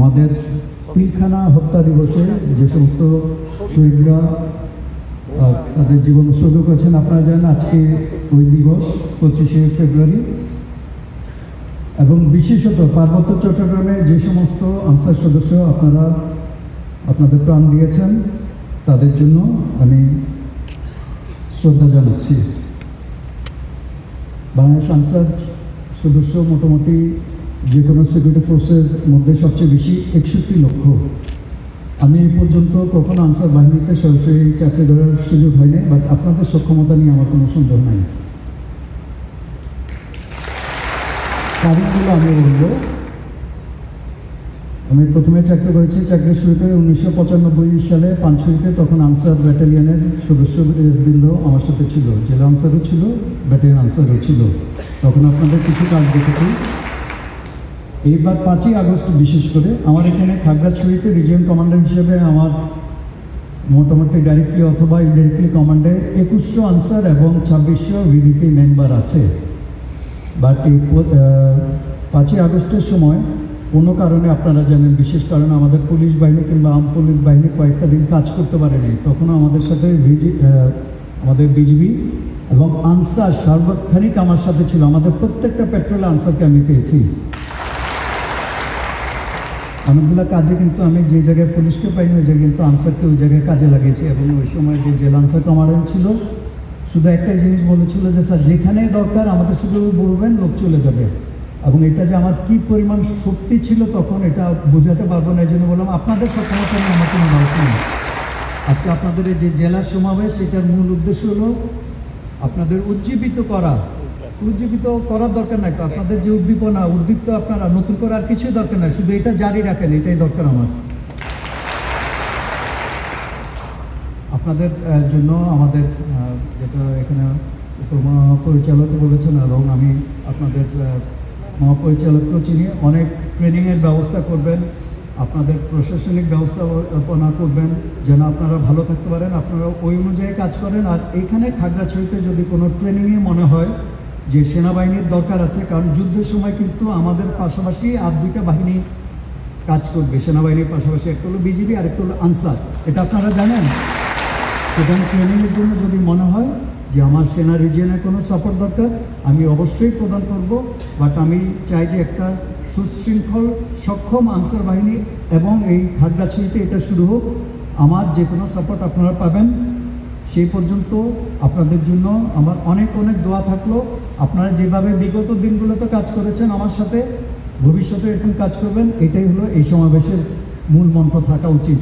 আমাদের পিলখানা হত্যা দিবসে যে সমস্ত শহীদরা তাদের জীবন উৎসর্গ করেছেন, আপনারা জানেন আজকে ওই দিবস, পঁচিশে ফেব্রুয়ারি। এবং বিশেষত পার্বত্য চট্টগ্রামে যে সমস্ত আনসার সদস্য আপনারা আপনাদের প্রাণ দিয়েছেন, তাদের জন্য আমি শ্রদ্ধা জানাচ্ছি। বাংলাদেশ আনসার সদস্য মোটামুটি যে কোনো সিকিউরিটি ফোর্সের মধ্যে সবচেয়ে বেশি একষট্টি লক্ষ। আমি এ পর্যন্ত কখনো আনসার বাহিনীতে সরাসরি চাকরি করার সুযোগ হয়নি বাট আপনাদের সক্ষমতা নিয়ে আমার কোনো সন্দেহ নাই। কারণগুলো আমি বলব। আমি প্রথমে চাকরি করেছি চাকরির শুরুতে উনিশশো পঁচানব্বই সালে পাঁচশোতে তখন আনসার ব্যাটালিয়নের সদস্যবৃন্দ আমার সাথে ছিল। জেলা আনসারও ছিল, ব্যাটালিয়ন আনসারও ছিল। তখন আপনাদের কিছু কাজ দেখেছি। এইবার পাঁচই আগস্ট বিশেষ করে আমার এখানে খাগড়াছড়িতে রিজিয়ন কমান্ডার হিসেবে আমার মোটামুটি ডাইরেক্টলি অথবা ইনডাইরেক্টলি কমান্ডে একুশশো আনসার এবং ছাব্বিশশো ভিডিপি মেম্বার আছে। বাট এই পাঁচই আগস্টের সময় কোনো কারণে আপনারা জানেন, বিশেষ কারণে আমাদের পুলিশ বাহিনী কিংবা আম পুলিশ বাহিনী কয়েকটা দিন কাজ করতে পারেনি। তখনও আমাদের সাথে ভিজি আমাদের বিজিবি এবং আনসার সার্বক্ষণিক আমার সাথে ছিল। আমাদের প্রত্যেকটা পেট্রোলে আনসারকে আমি পেয়েছি। অনেকগুলো কাজে কিন্তু আমি যে জায়গায় পুলিশকে পাইনি, ওই জায়গায় কিন্তু আনসারকে ওই জায়গায় কাজে লাগিয়েছি এবং ওই সময় যে জেল আনসার কমান্ডার ছিল, শুধু একটাই জিনিস বলেছিল যে, স্যার যেখানে দরকার আমাকে শুধু বলবেন, লোক চলে যাবে। এবং এটা যে আমার কি পরিমাণ শক্তি ছিল তখন এটা বোঝাতে পারব না, এই জন্য বললাম, আপনাদের সক্ষমতা নিয়ে আমার কোনো ডাউট নেই। আজকে আপনাদের এই যে জেলা সমাবেশ, সেটার মূল উদ্দেশ্য হলো আপনাদের উজ্জীবিত করা। উজ্জীবিত করার দরকার নাই তো। আপনাদের যে উদ্দীপনা, উদ্দীপ্ত আপনারা, নতুন করে আর কিছুই দরকার নাই। শুধু এটা জারি রাখেন, এটাই দরকার আমার। আপনাদের জন্য আমাদের যেটা এখানে উপমহাপরিচালক বলেছেন, এবং আমি আপনাদের মহাপরিচালককেও চিনি, অনেক ট্রেনিংয়ের ব্যবস্থা করবেন, আপনাদের প্রশাসনিক ব্যবস্থাপনা করবেন, যেন আপনারা ভালো থাকতে পারেন, আপনারা ওই অনুযায়ী কাজ করেন, আর এখানে খাগড়াছড়িতে যদি কোনো ট্রেনিংয়ে মনে হয় যে সেনাবাহিনীর দরকার আছে, কারণ যুদ্ধের সময় কিন্তু আমাদের পাশাপাশি আর দুইটা বাহিনী কাজ করবে। সেনাবাহিনীর পাশাপাশি একটা হলো বিজিবি আর একটা হলো আনসার। এটা আপনারা জানেন? সেখানে ট্রেনিংয়ের জন্য যদি মনে হয় যে আমার সেনা রিজিয়নের কোনো সাপোর্ট দরকার, আমি অবশ্যই প্রদান করব। বাট আমি চাই যে একটা সুশৃঙ্খল, সক্ষম আনসার বাহিনী এবং এই খাগড়াছড়িতে এটা শুরু হোক। আমার যে কোনো সাপোর্ট আপনারা পাবেন। সেই পর্যন্ত আপনাদের জন্য আমার অনেক অনেক দোয়া থাকল। আপনারা যেভাবে বিগত দিনগুলোতে কাজ করেছেন আমার সাথে ভবিষ্যতে এরকম কাজ করবেন, এটাই হলো এই সমাবেশের মূল মন্ত্র থাকা উচিত।